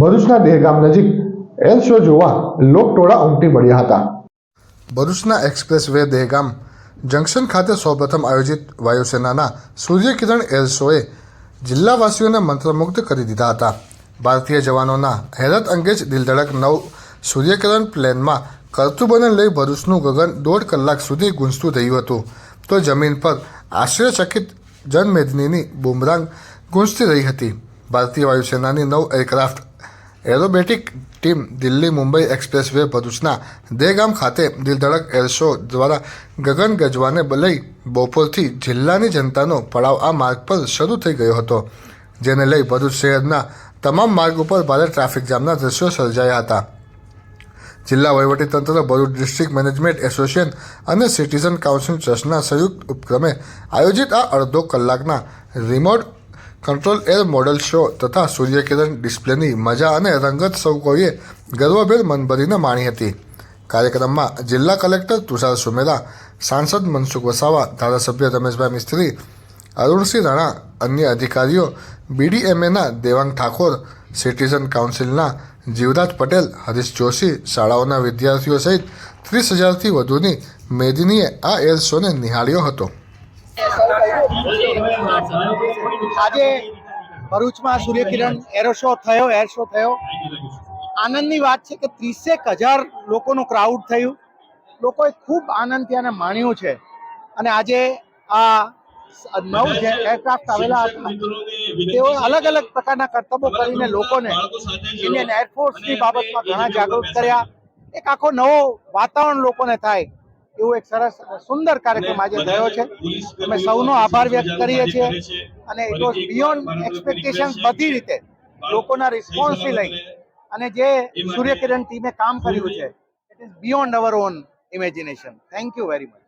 ભરૂચના દેહગામ નજીક air show જોવા લોકટોળા ઉમટી પડ્યા હતા. ભરૂચના એક્સપ્રેસ વે દેહગામ જંકશન ખાતે સૌપ્રથમ આયોજિત વાયુસેનાના સૂર્યકિરણ એર શોએ જિલ્લાવાસીઓને મંત્રમુગ્ધ કરી દીધા હતા. ભારતીય જવાનોના હેરત અંગે જ દિલધડક નવ સૂર્યકિરણ પ્લેનમાં કરતુબને લઈ ભરૂચનું ગગન દોઢ કલાક સુધી ગુંજતું થયું હતું. તો જમીન પર આશ્ચર્યચકિત જનમેદનીની બુમરાંગ ગુંજતી રહી હતી. ભારતીય વાયુસેનાની નવ aircraft aerobatic team Delhi Mumbai expressway ભરૂચના દેગામ ખાતે દિલધડક એર શો દ્વારા ગગન ગજવાને લઈ બપોરથી જિલ્લાની જનતાનો પડાવ આ માર્ગ પર શરૂ થઈ ગયો હતો, જેને લઈ ભરૂચ શહેરના તમામ માર્ગ ઉપર ભારે ટ્રાફિક જામના દ્રશ્યો સર્જાયા હતા. જિલ્લા વહીવટીતંત્ર ભરૂચ ડિસ્ટ્રિક્ટ મેનેજમેન્ટ એસોસિએશન અને સિટીઝન કાઉન્સિલ ટ્રસ્ટના સંયુક્ત ઉપક્રમે આયોજિત આ અડધો કલાકના remote control air model show તથા સૂર્યકિરણ ડિસ્પ્લેની મજા અને રંગત સૌ કોઈએ ગર્વભેર મનભરીને માણી હતી. કાર્યક્રમમાં જિલ્લા કલેક્ટર તુષાર સુમેરા, સાંસદ મનસુખ વસાવા, ધારાસભ્ય રમેશભાઈ મિસ્ત્રી, અરુણસિંહ રાણા, અન્ય અધિકારીઓ બીડીએમએના દેવાંગ ઠાકોર, સિટીઝન કાઉન્સિલના જીવરાજ પટેલ, હરીશ જોશી, શાળાઓના વિદ્યાર્થીઓ સહિત ત્રીસ હજારથી વધુની મેદનીએ આ એર શોને નિહાળ્યો હતો. આજે ભરૂચમાં સૂર્યકિરણ એરો શો થયો એર શો થયો. આનંદની વાત છે કે ત્રીસેક હજાર લોકોનું ક્રાઉડ થયું. લોકોએ ખૂબ આનંદથી આને માણ્યું છે. અને આજે આ નવ જે એરક્રાફ્ટ આવેલા હતા, તેઓ અલગ અલગ પ્રકારના કરતબો કરીને લોકોને ઇન્ડિયન એરફોર્સની બાબતમાં ઘણા જાગૃત કર્યા. એક આખો નવો વાતાવરણ લોકોને થાય. એવું એક સરસ સુંદર કાર્યક્રમ આજે થયો છે. અમે સૌનો આભાર વ્યક્ત કરીએ છીએ અને ઇટ વોઝ બિયોન્ડ એક્સપેક્ટેશન બધી રીતે લોકોના રિસ્પોન્સથી લઈ અને જે સૂર્યકિરણ ટીમે કામ કર્યું છે it is beyond our own imagination thank you very much